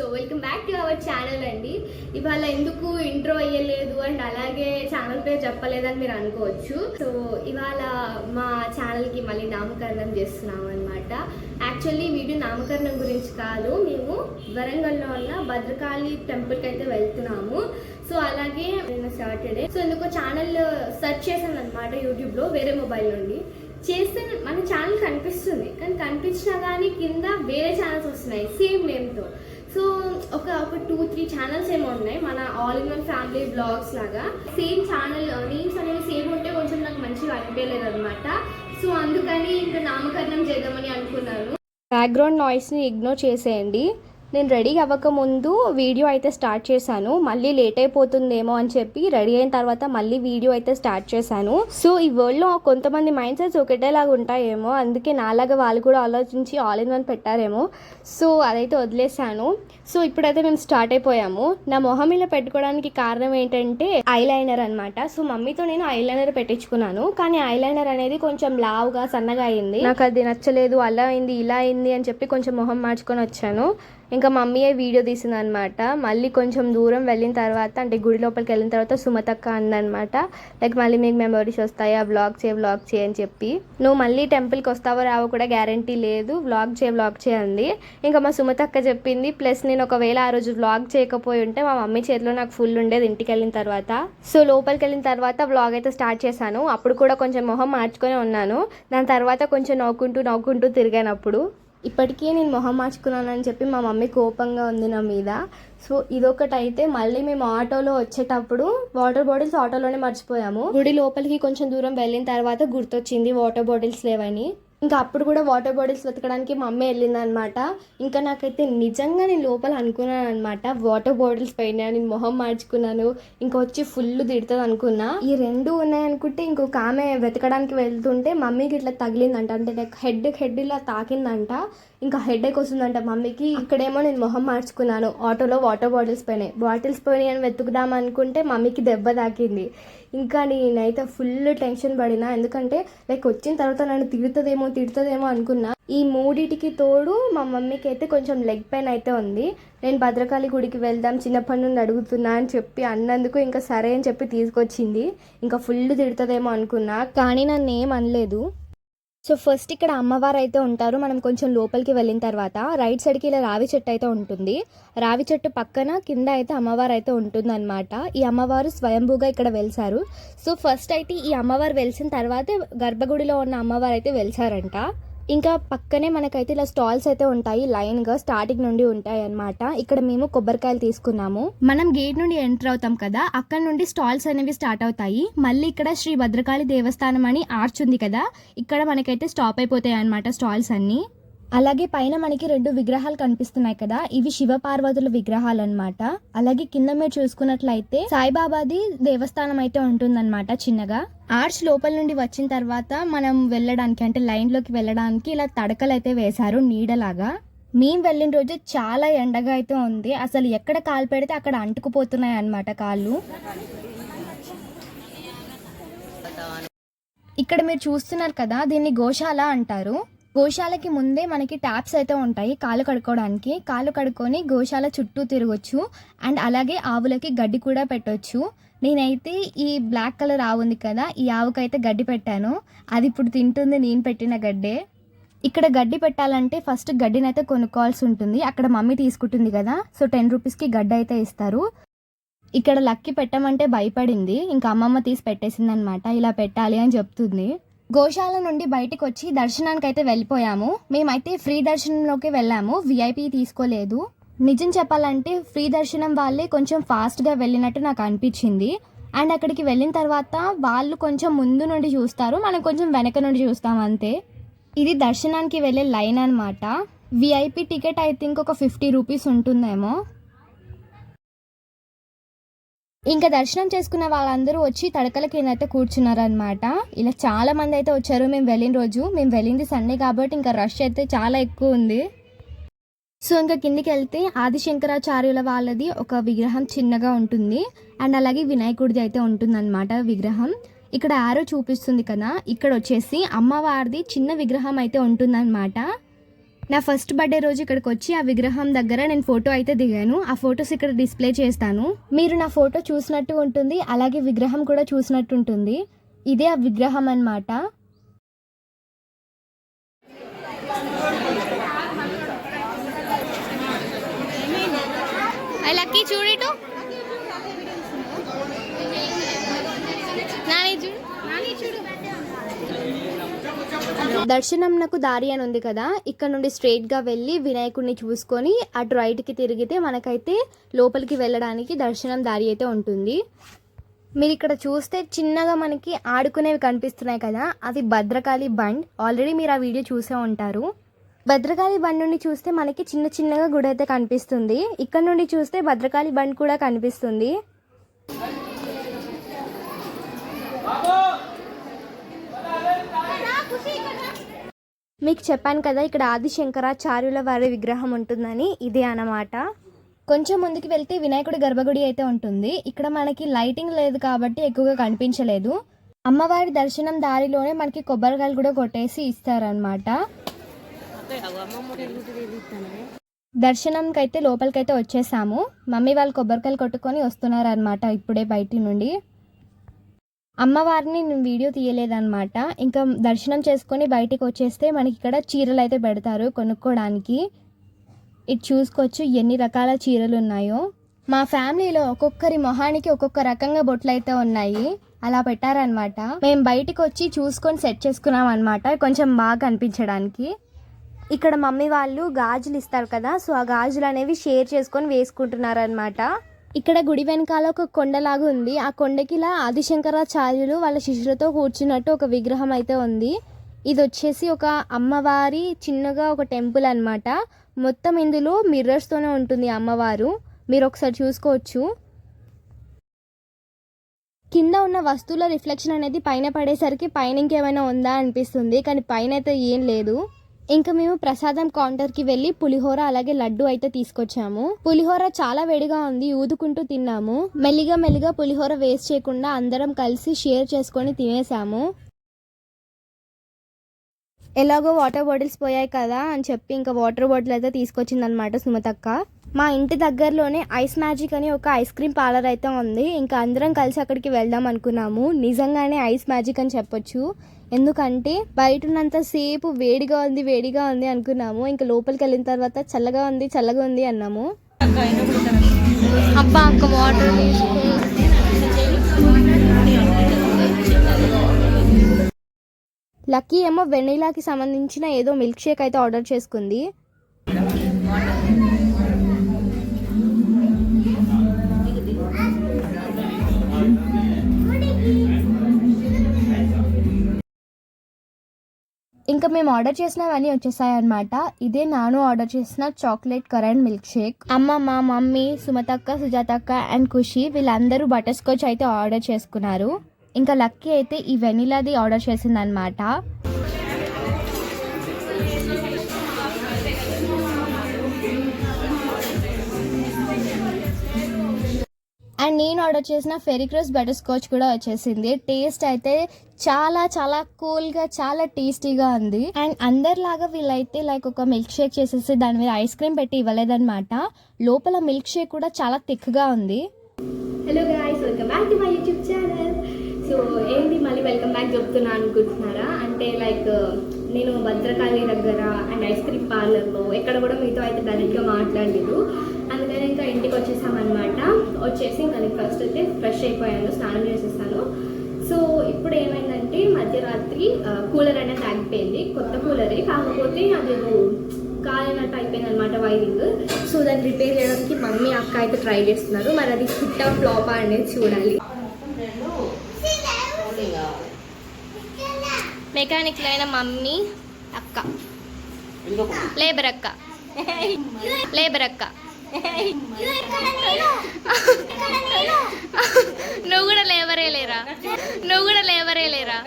So welcome back to our channel అండి. ఇవాళ ఎందుకు ఇంట్రో అయ్యలేదు అండ్ అలాగే ఛానల్ పేరు చెప్పలేదని మీరు అనుకోవచ్చు. సో ఇవాళ మా ఛానల్కి మళ్ళీ నామకరణం చేస్తున్నాం అనమాట యాక్చువల్లీ వీడియో నామకరణం గురించి కాదు మేము వరంగల్లో ఉన్న భద్రకాళి టెంపుల్కి అయితే వెళ్తున్నాము. సో అలాగే నిన్న సాటర్డే. సో ఎందుకో ఛానల్ సెర్చ్ చేశాను అనమాట యూట్యూబ్లో వేరే మొబైల్ నుండి. చేస్తే మన ఛానల్ కనిపిస్తుంది. కానీ కనిపించినా కానీ కింద వేరే ఛానల్స్ వస్తున్నాయి సేమ్ నేమ్తో. సో ఒక ఒక టూ త్రీ ఛానల్స్ ఏమో ఉన్నాయి. మన all in one family vlogs లాగా. సేమ్ ఛానల్ నేమ్స్ అనేవి సేమ్ ఉంటే కొంచెం నాకు మంచిగా అనిపించలేదు అనమాట సో అందుకని ఇంకా నామకరణం చేద్దామని అనుకున్నాను. బ్యాక్గ్రౌండ్ నాయిస్ని ఇగ్నోర్ చేసేయండి. నేను రెడీ అవ్వకముందు వీడియో అయితే స్టార్ట్ చేశాను. మళ్ళీ లేట్ అయిపోతుందేమో అని చెప్పి రెడీ అయిన తర్వాత మళ్ళీ వీడియో అయితే స్టార్ట్ చేశాను. సో ఈ వరల్డ్లో కొంతమంది మైండ్ సెట్స్ ఒకటేలాగా ఉంటాయేమో. అందుకే నాలాగా వాళ్ళు కూడా ఆలోచించి ఆల్ ఇన్ వన్ పెట్టారేమో. సో అదైతే వదిలేశాను. సో ఇప్పుడైతే మేము స్టార్ట్ అయిపోయాము. నా మొహం ఇలా పెట్టుకోవడానికి కారణం ఏంటంటే ఐలైనర్ అనమాట సో మమ్మీతో నేను ఐలైనర్ పెట్టించుకున్నాను. కానీ ఐలైనర్ అనేది కొంచెం లావుగా సన్నగా అయింది. నాకు అది నచ్చలేదు అలా అయింది ఇలా అయింది అని చెప్పి కొంచెం మొహం మార్చుకొని వచ్చాను. ఇంకా మమ్మీయే వీడియో తీసింది అనమాట మళ్ళీ కొంచెం దూరం వెళ్ళిన తర్వాత అంటే గుడి లోపలికి వెళ్ళిన తర్వాత సుమతక్క అందనమాట లైక్ మళ్ళీ మీకు మెమరీస్ వస్తాయి ఆ వ్లాగ్ చేయ వ్లాగ్ చేయ అని చెప్పి. నువ్వు మళ్ళీ టెంపుల్కి వస్తావో రావో కూడా గ్యారంటీ లేదు. వ్లాగ్ చేయ వ్లాగ్ చేయండి ఇంకా మా సుమతక్క చెప్పింది ప్లస్ నేను ఒకవేళ ఆ రోజు వ్లాగ్ చేయకపోయి ఉంటే మా మమ్మీ చేతిలో నాకు ఫుల్ ఉండేది ఇంటికి వెళ్ళిన తర్వాత. సో లోపలికి వెళ్ళిన తర్వాత వ్లాగ్ అయితే స్టార్ట్ చేశాను. అప్పుడు కూడా కొంచెం మొహం మార్చుకొని ఉన్నాను. దాని తర్వాత కొంచెం నవ్వుకుంటూ నవ్వుకుంటూ తిరిగాను అప్పుడు. ఇప్పటికీ నేను మొహం మార్చుకున్నానని చెప్పి మా మమ్మీ కోపంగా ఉంది నా మీద. సో ఇదొకటి అయితే మళ్ళీ మేము ఆటోలో వచ్చేటప్పుడు వాటర్ బాటిల్స్ ఆటోలోనే మర్చిపోయాము. గుడి లోపలికి కొంచెం దూరం వెళ్ళిన తర్వాత గుర్తొచ్చింది వాటర్ బాటిల్స్ లేవని. ఇంకా అప్పుడు కూడా వాటర్ బాటిల్స్ వెతకడానికి మా అమ్మే వెళ్ళిందనమాట. ఇంకా నాకైతే నిజంగా నేను లోపల అనుకున్నాను అనమాట వాటర్ బాటిల్స్ పైన నేను మొహం మార్చుకున్నాను ఇంకా వచ్చి ఫుల్ తిడుతుంది అనుకున్నా. ఈ రెండు ఉన్నాయనుకుంటే ఇంకొక ఆమె వెతకడానికి వెళ్తుంటే మమ్మీకి ఇట్లా తగిలిందంట. అంటే లైక్ హెడ్ హెడ్ ఇలా తాకిందంట. ఇంకా హెడ్ ఎక్ వస్తుందంట మమ్మీకి. ఇక్కడేమో నేను మొహం మార్చుకున్నాను ఆటోలో వాటర్ బాటిల్స్ పోయినాయి బాటిల్స్ పోయినాయి అని వెతుకుదాం అనుకుంటే మమ్మీకి దెబ్బ తాకింది. ఇంకా నేనైతే ఫుల్ టెన్షన్ పడినా. ఎందుకంటే లైక్ వచ్చిన తర్వాత నన్ను తిడుతుందేమో తిడుతుందేమో అనుకున్నా. ఈ మూడిటికి తోడు మా మమ్మీకి అయితే కొంచెం లెగ్ పెయిన్ అయితే ఉంది. నేను భద్రకాళి గుడికి వెళ్దాం చిన్నప్పటి నుండి అడుగుతున్నా అని చెప్పి అన్నందుకు ఇంకా సరే అని చెప్పి తీసుకొచ్చింది. ఇంకా ఫుల్ తిడుతుందేమో అనుకున్నా. కానీ నన్ను ఏం అనలేదు. సో ఫస్ట్ ఇక్కడ అమ్మవారు అయితే ఉంటారు. మనం కొంచెం లోపలికి వెళ్ళిన తర్వాత రైట్ సైడ్కి ఇలా రావి చెట్టు అయితే ఉంటుంది. రావి చెట్టు పక్కన కింద అయితే అమ్మవారు అయితే ఉంటుంది అనమాట ఈ అమ్మవారు స్వయంభూగా ఇక్కడ వెలిసారు. సో ఫస్ట్ అయితే ఈ అమ్మవారు వెలిసిన తర్వాత గర్భగుడిలో ఉన్న అమ్మవారు అయితే వెలిసారంట. ఇంకా పక్కనే మనకైతే ఇలా స్టాల్స్ అయితే ఉంటాయి లైన్గా స్టార్టింగ్ నుండి ఉంటాయి అన్నమాట. ఇక్కడ మేము కొబ్బరికాయలు తీసుకున్నాము. మనం గేట్ నుండి ఎంటర్ అవుతాం కదా అక్కడ నుండి స్టాల్స్ అనేవి స్టార్ట్ అవుతాయి. మళ్ళీ ఇక్కడ శ్రీ భద్రకాళి దేవస్థానం అని ఆర్చ్ ఉంది కదా ఇక్కడ మనకైతే స్టాప్ అయిపోతాయి అనమాట స్టాల్స్ అన్ని. అలాగే పైన మనకి రెండు విగ్రహాలు కనిపిస్తున్నాయి కదా ఇవి శివ పార్వతుల విగ్రహాలు అన్నమాట అలాగే కింద మీరు చూసుకున్నట్లయితే సాయిబాబాది దేవస్థానం అయితే ఉంటుందన్నమాట చిన్నగా. ఆర్చ్ లోపల నుండి వచ్చిన తర్వాత మనం వెళ్ళడానికి అంటే లైన్లోకి వెళ్ళడానికి ఇలా తడకలు అయితే వేశారు నీడలాగా. మేము వెళ్ళిన రోజు చాలా ఎండగా అయితే ఉంది. అసలు ఎక్కడ కాలు పెడితే అక్కడ అంటుకుపోతున్నాయి అన్నమాట కాళ్ళు. ఇక్కడ మీరు చూస్తున్నారు కదా దీన్ని గోశాల అంటారు. గోశాలకి ముందే మనకి ట్యాప్స్ అయితే ఉంటాయి కాలు కడుక్కోవడానికి. కాలు కడుక్కొని గోశాల చుట్టూ తిరగొచ్చు. అండ్ అలాగే ఆవులకి గడ్డి కూడా పెట్టొచ్చు. నేనైతే ఈ బ్లాక్ కలర్ ఆవు ఉంది కదా ఈ ఆవుకైతే గడ్డి పెట్టాను. అది ఇప్పుడు తింటుంది నేను పెట్టిన గడ్డే. ఇక్కడ గడ్డి పెట్టాలంటే ఫస్ట్ గడ్డిని అయితే కొనుక్కోవాల్సి ఉంటుంది. అక్కడ మమ్మీ తీసుకుంటుంది కదా సో టెన్ రూపీస్కి గడ్డి అయితే ఇస్తారు. ఇక్కడ లక్కి పెట్టమంటే భయపడింది. ఇంకా అమ్మమ్మ తీసి పెట్టేసింది అనమాట ఇలా పెట్టాలి అని చెప్తుంది. గోశాల నుండి బయటకు వచ్చి దర్శనానికి అయితే వెళ్ళిపోయాము. మేమైతే ఫ్రీ దర్శనంలోకి వెళ్ళాము. విఐపి తీసుకోలేదు. నిజం చెప్పాలంటే ఫ్రీ దర్శనం వాళ్ళే కొంచెం ఫాస్ట్గా వెళ్ళినట్టు నాకు అనిపించింది. అండ్ అక్కడికి వెళ్ళిన తర్వాత వాళ్ళు కొంచెం ముందు నుండి చూస్తారు. మనం కొంచెం వెనక నుండి చూస్తాం అంతే. ఇది దర్శనానికి వెళ్ళే లైన్ అనమాట విఐపి టికెట్ ఐ థింక్ ఒక ఫిఫ్టీ రూపీస్ ఉంటుందేమో. ఇంకా దర్శనం చేసుకున్న వాళ్ళందరూ వచ్చి తడకల కింద అయితే కూర్చున్నారనమాట ఇలా చాలా మంది అయితే వచ్చారు. మేము వెళ్ళిన రోజు మేము వెళ్ళింది సండే కాబట్టి ఇంకా రష్ అయితే చాలా ఎక్కువ ఉంది. సో ఇంకా కిందికి వెళ్తే ఆదిశంకరాచార్యుల వాళ్ళది ఒక విగ్రహం చిన్నగా ఉంటుంది. అండ్ అలాగే వినాయకుడిది అయితే ఉంటుందన్నమాట విగ్రహం. ఇక్కడ ఆరో చూపిస్తుంది కదా. ఇక్కడ వచ్చేసి అమ్మవారిది చిన్న విగ్రహం అయితే ఉంటుందన్నమాట. నా ఫస్ట్ బర్త్డే రోజు ఇక్కడికి వచ్చి ఆ విగ్రహం దగ్గర నేను ఫోటో అయితే దిగాను. ఆ ఫొటోస్ ఇక్కడ డిస్ప్లే చేస్తాను. మీరు నా ఫోటో చూసినట్టు ఉంటుంది అలాగే విగ్రహం కూడా చూసినట్టు ఉంటుంది. ఇదే ఆ విగ్రహం అన్నమాట. లక్కీ చూడిటు దర్శనం నాకు దారి అని ఉంది కదా ఇక్కడ నుండి స్ట్రైట్గా వెళ్ళి వినాయకుడిని చూసుకొని అటు రైట్కి తిరిగితే మనకైతే లోపలికి వెళ్ళడానికి దర్శనం దారి అయితే ఉంటుంది. మీరు ఇక్కడ చూస్తే చిన్నగా మనకి ఆడుకునేవి కనిపిస్తున్నాయి కదా అది భద్రకాళి బండ్. ఆల్రెడీ మీరు ఆ వీడియో చూసే ఉంటారు. భద్రకాళి బండ్ నుండి చూస్తే మనకి చిన్న చిన్నగా గుడి అయితే కనిపిస్తుంది. ఇక్కడ నుండి చూస్తే భద్రకాళి బండ్ కూడా కనిపిస్తుంది. మీకు చెప్పాను కదా ఇక్కడ ఆదిశంకరాచార్యుల వారి విగ్రహం ఉంటుందని. ఇదే అన్నమాట. కొంచెం ముందుకు వెళ్తే వినాయకుడి గర్భగుడి అయితే ఉంటుంది. ఇక్కడ మనకి లైటింగ్ లేదు కాబట్టి ఎక్కువగా కనిపించలేదు. అమ్మవారి దర్శనం దారిలోనే మనకి కొబ్బరికాయలు కూడా కొట్టేసి ఇస్తారనమాట దర్శనంకైతే లోపలికైతే వచ్చేసాము. మమ్మీ వాళ్ళు కొబ్బరికాయలు కొట్టుకొని వస్తున్నారనమాట ఇప్పుడే బయటి నుండి. అమ్మవారిని నేను వీడియో తీయలేదన్నమాట. ఇంకా దర్శనం చేసుకొని బయటికి వచ్చేస్తే మనకి ఇక్కడ చీరలు అయితే పెడతారు కొనుక్కోవడానికి ఇటు చూసుకోవచ్చు ఎన్ని రకాల చీరలు ఉన్నాయో. మా ఫ్యామిలీలో ఒక్కొక్కరి మొహానికి ఒక్కొక్క రకంగా బొట్లు అయితే ఉన్నాయి. అలా పెట్టారనమాట మేము బయటికి వచ్చి చూసుకొని సెట్ చేసుకున్నాం అనమాట కొంచెం బాగా అనిపించడానికి. ఇక్కడ మమ్మీ వాళ్ళు గాజులు ఇస్తారు కదా సో ఆ గాజులు అనేవి షేర్ చేసుకొని వేసుకుంటున్నారు అనమాట ఇక్కడ గుడి వెనకాల ఒక కొండలాగా ఉంది. ఆ కొండకి ఇలా ఆదిశంకరాచార్యులు వాళ్ళ శిష్యులతో కూర్చున్నట్టు ఒక విగ్రహం అయితే ఉంది. ఇది వచ్చేసి ఒక అమ్మవారి చిన్నగా ఒక టెంపుల్ అన్నమాట. మొత్తం ఇందులో మిర్రర్స్తోనే ఉంటుంది అమ్మవారు. మీరు ఒకసారి చూసుకోవచ్చు. కింద ఉన్న వస్తువుల రిఫ్లెక్షన్ అనేది పైన పడేసరికి పైన ఇంకేమైనా ఉందా అనిపిస్తుంది. కానీ పైన అయితే ఏం లేదు. ఇంకా మేము ప్రసాదం కౌంటర్కి వెళ్ళి పులిహోర అలాగే లడ్డు అయితే తీసుకొచ్చాము. పులిహోర చాలా వేడిగా ఉంది ఊదుకుంటూ తిన్నాము. మెల్లిగా మెల్లిగా పులిహోర వేస్ట్ చేయకుండా అందరం కలిసి షేర్ చేసుకొని తినేసాము. ఎలాగో వాటర్ బాటిల్స్ పోయాయి కదా అని చెప్పి ఇంకా వాటర్ బాటిల్ అయితే తీసుకొచ్చింది అనమాట సుమతక్క. మా ఇంటి దగ్గరలోనే ఐస్ మ్యాజిక్ అని ఒక ఐస్ క్రీమ్ పార్లర్ అయితే ఉంది. ఇంకా అందరం కలిసి అక్కడికి వెళ్దాం అనుకున్నాము. నిజంగానే ఐస్ మ్యాజిక్ అని చెప్పొచ్చు. ఎందుకంటే బయట ఉన్నంత సేపు వేడిగా ఉంది వేడిగా ఉంది అనుకున్నాము. ఇంకా లోపలికి వెళ్ళిన తర్వాత చల్లగా ఉంది చల్లగా ఉంది అన్నాము. అబ్బా అక్క వాటర్ లక్కీ ఏమో వెనీలాకి సంబంధించిన ఏదో మిల్క్ షేక్ అయితే ఆర్డర్ చేసుకుంది. ఇంకా మేము ఆర్డర్ చేసినవన్నీ వచ్చేసాయి అనమాట ఇదే నాను ఆర్డర్ చేసిన చాక్లెట్ కరెంట్ మిల్క్ షేక్ అమ్మ మా మమ్మీ సుమతక్క సుజాతక్క అండ్ ఖుషి వీళ్ళందరూ బటర్ స్కాచ్ అయితే ఆర్డర్ చేసుకున్నారు. ఇంకా లక్కీ అయితే ఈ వెనిలాది ఆర్డర్ చేసిందనమాట అండ్ నేను ఆర్డర్ చేసిన ఫెరిక్రోస్ బటర్ స్కాచ్ కూడా వచ్చేసింది. టేస్ట్ అయితే చాలా చాలా కూల్గా చాలా టేస్టీగా ఉంది. అండ్ అందరిలాగా వీళ్ళైతే లైక్ ఒక మిల్క్ షేక్ చేసేసి దాని మీద ఐస్ క్రీమ్ పెట్టి ఇవ్వలేదన్నమాట. లోపల మిల్క్ షేక్ కూడా చాలా థిక్గా ఉంది. Hello guys welcome back to my YouTube channel so ఏంటి మళ్ళీ వెల్కమ్ బ్యాక్ చెప్తున్నా అనుకుంటున్నారా? అంటే లైక్ నేను భద్రకాళి దగ్గర అండ్ ఐస్ క్రీమ్ పార్లర్లో ఎక్కడ కూడా మీతో అయితే డైరెక్ట్గా మాట్లాడలేదు. అందుకని ఇంకా ఇంటికి వచ్చేసామన్నమాట. వచ్చేసి ఇంకా ఫస్ట్ అయితే ఫ్రెష్ అయిపోయాను స్నానం చేసేసాను. సో ఇప్పుడు ఏమైందంటే మధ్యరాత్రి కూలర్ అనేది ఆగిపోయింది కొత్త కూలరే. కాకపోతే అది కాలినట్టు అయిపోయింది అనమాట వైరింగ్. సో దాన్ని రిపేర్ చేయడానికి మమ్మీ అక్క అయితే ట్రై చేస్తున్నారు. మరి అది ఫిట్ ఆఫ్ ఫ్లాపా అనేది చూడాలి. మెకానిక్ అయిన మమ్మీ అక్క. లేబర్ అక్క లేబర్ అక్క నువ్వు కూడా లేవరే లేరా? నువ్వు కూడా లేవరే లేరా?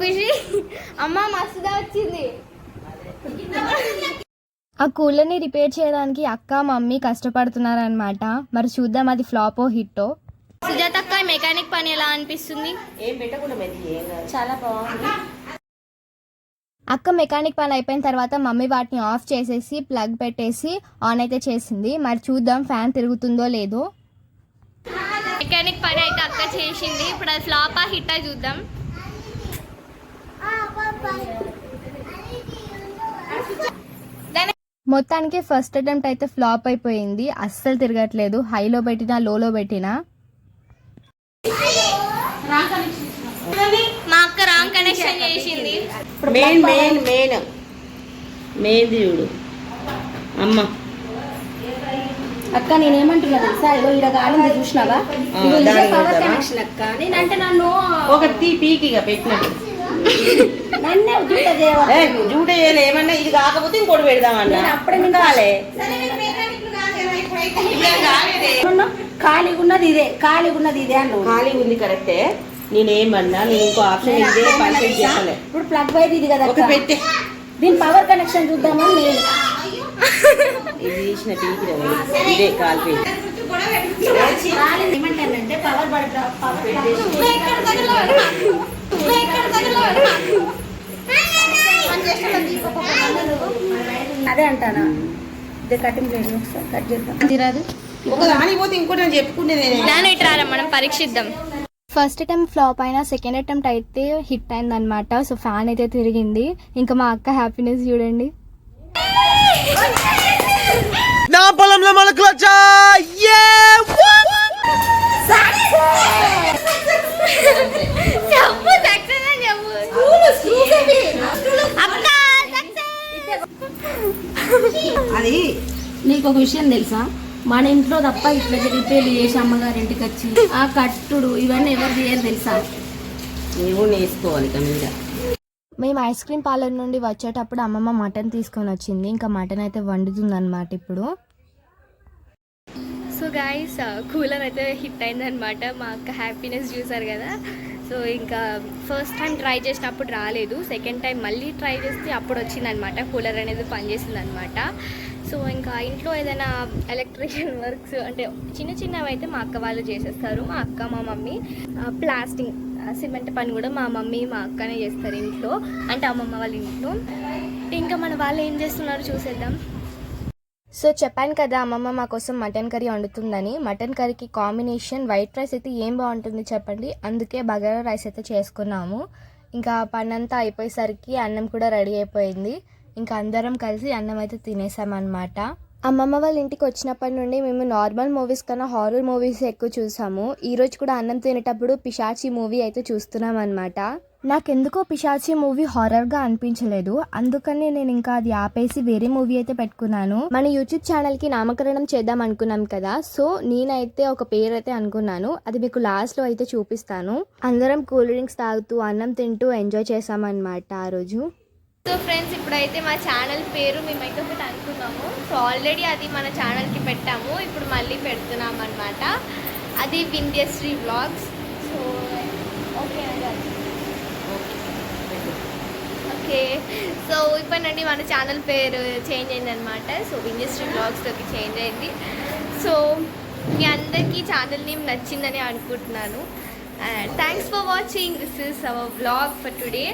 ఖుషి. అమ్మ మస్తుగా వచ్చింది. ఆ కూలర్ని రిపేర్ చేయడానికి అక్క మమ్మీ కష్టపడుతున్నారనమాట మరి చూద్దాం అది ఫ్లాపో హిట్టో? సుజాత అక్క మెకానిక్ పని ఎలా అనిపిస్తుంది? ఏం పెట్టకుండా చాలా బాగుంది. అక్క మెకానిక్ పని అయిపోయిన తర్వాత మమ్మీ వాటిని ఆఫ్ చేసేసి ప్లగ్ పెట్టేసి ఆన్ అయితే చేసింది. మరి చూద్దాం ఫ్యాన్ తిరుగుతుందో లేదో. మెకానిక్ పని అయితే అక్క చేసింది. ఇప్పుడు అది ఫ్లాపా హిట్టా చూద్దాం. మొత్తానికి ఫస్ట్ అటెంప్ట్ అయితే ఫ్లాప్ అయిపోయింది. అస్సలు తిరగట్లేదు. హైలో పెట్టినా లోలో పెట్టినా. మా అక్క రాంగ్ కనెక్షన్ చేసింది. మెయిన్ మెయిన్ మెయిన్ మెయిన్ చూడు అమ్మ. అక్క నేనేమంటున్నా తెలుసా? ఇగో ఈడ గాలింది చూసినావా? పవర్? కనెక్షన్ అక్క. నేనంటే నన్ను ఒకటి తీ పీకిగా పెట్టినట్టు. జూట చేయలే. ఏమన్నా ఇది కాకపోతే ఇంకోటి పెడదామన్నా. నేను అప్పుడే కాలే. ఖాళీగా ఉన్నది ఇదే ఖాళీగా ఉన్నది ఇదే అన్నావు. ఖాళీ ఉంది కరెక్టే. నేనేమన్నా నేను ఇంకో ఆప్షన్ ఇదే పర్ఫెక్ట్ ఇప్పుడు ప్లగ్ వైర్ ఇది కదా ఒక. పెట్టే. దీని పవర్ కనెక్షన్ చూద్దామని నేను ఇది తీసిన పీకి ఇదే కాల్పి ఏమంటానంటే పవర్ పడతా పవర్ అదే అంటానా? ఇదే కటింగ్ చేయండి ఒకసారి కట్ చేద్దాం. తిరదు ఒక పోతే ఇంకోటి రారా మనం పరీక్షిద్దాం. ఫస్ట్ అటెంప్ట్ ఫ్లాప్ అయినా సెకండ్ అటెంప్ట్ అయితే హిట్ అయిందనమాట సో ఫ్యాన్ అయితే తిరిగింది. ఇంకా మా అక్క హ్యాపీనెస్ చూడండి. నా పొలంలో అది నీకు ఒక విషయం తెలుసా? మన ఇంట్లో తప్ప ఇట్లా రిపేర్లు చేసి అమ్మగారి ఇంటికి వచ్చి ఆ కట్టుడు ఇవన్నీ ఎవరు చేయరు తెలుసా? నువ్వు నేర్చుకోవాలి మేము ఐస్ క్రీమ్ పార్లర్ నుండి వచ్చేటప్పుడు అమ్మమ్మ మటన్ తీసుకొని వచ్చింది. ఇంకా మటన్ అయితే వండుతుంది అనమాట ఇప్పుడు. సో గాయస్ కూలర్ అయితే హిట్ అయిందనమాట మా అక్క హ్యాపీనెస్ చూసారు కదా. సో ఇంకా ఫస్ట్ టైం ట్రై చేసినప్పుడు రాలేదు. సెకండ్ టైం మళ్ళీ ట్రై చేస్తే అప్పుడు వచ్చిందనమాట కూలర్ అనేది పనిచేసింది అనమాట సో ఇంకా ఇంట్లో ఏదైనా ఎలక్ట్రీషియన్ వర్క్స్ అంటే చిన్న చిన్నవి అయితే మా అక్క వాళ్ళు చేసేస్తారు. మా అక్క మా మమ్మీ ప్లాస్టింగ్ సిమెంట్ పని కూడా మా మమ్మీ మా అక్కనే చేస్తారు ఇంట్లో. అంటే అమ్మమ్మ వాళ్ళ ఇంట్లో. ఇంకా మన వాళ్ళు ఏం చేస్తున్నారు చూసేద్దాం. సో చెప్పాను కదా అమ్మమ్మ మా కోసం మటన్ కర్రీ వండుతుందని. మటన్ కర్రీకి కాంబినేషన్ వైట్ రైస్ అయితే ఏం బాగుంటుంది చెప్పండి. అందుకే బగారా రైస్ అయితే చేసుకున్నాము. ఇంకా పనంతా అయిపోయేసరికి అన్నం కూడా రెడీ అయిపోయింది. ఇంకా అందరం కలిసి అన్నం అయితే తినేసామన్నమాట. అమ్మమ్మ వాళ్ళ ఇంటికి వచ్చినప్పటి నుండి మేము నార్మల్ మూవీస్ కన్నా హారర్ మూవీస్ ఎక్కువ చూసాము. ఈ రోజు కూడా అన్నం తినేటప్పుడు పిశాచి మూవీ అయితే చూస్తున్నాం అనమాట నాకెందుకో పిశాచి మూవీ హారర్గా అనిపించలేదు. అందుకని నేను ఇంకా అది ఆపేసి వేరే మూవీ అయితే పెట్టుకున్నాను. మన యూట్యూబ్ ఛానల్కి నామకరణం చేద్దాం అనుకున్నాం కదా. సో నేనైతే ఒక పేరు అయితే అనుకున్నాను. అది మీకు లాస్ట్లో అయితే చూపిస్తాను. అందరం కూల్ డ్రింక్స్ తాగుతూ అన్నం తింటూ ఎంజాయ్ చేసామన్నమాట ఆ రోజు. సో ఫ్రెండ్స్ ఇప్పుడైతే మా ఛానల్ పేరు మేమైతే ఒకటి అనుకున్నాము. సో ఆల్రెడీ అది మన ఛానల్కి పెట్టాము. ఇప్పుడు మళ్ళీ పెడుతున్నాం అనమాట అది Vindhyasri vlogs. So okay okay. So ఇప్పటి నుండి మన ఛానల్ పేరు చేంజ్ అయిందనమాట సో వింధ్యశ్రీ బ్లాగ్స్లోకి చేంజ్ అయింది. సో మీ అందరికీ ఛానల్ నేమ్ నచ్చిందని అనుకుంటున్నాను. And thanks for watching. This is our vlog for today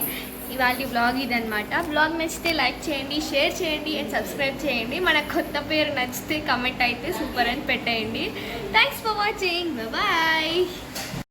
ఇవాళ బ్లాగ్ ఇదనమాట బ్లాగ్ నచ్చితే లైక్ చేయండి షేర్ చేయండి అండ్ సబ్స్క్రైబ్ చేయండి. మన కొత్త పేరు నచ్చితే కమెంట్ అయితే సూపర్ అని పెట్టేయండి. Thanks for watching bye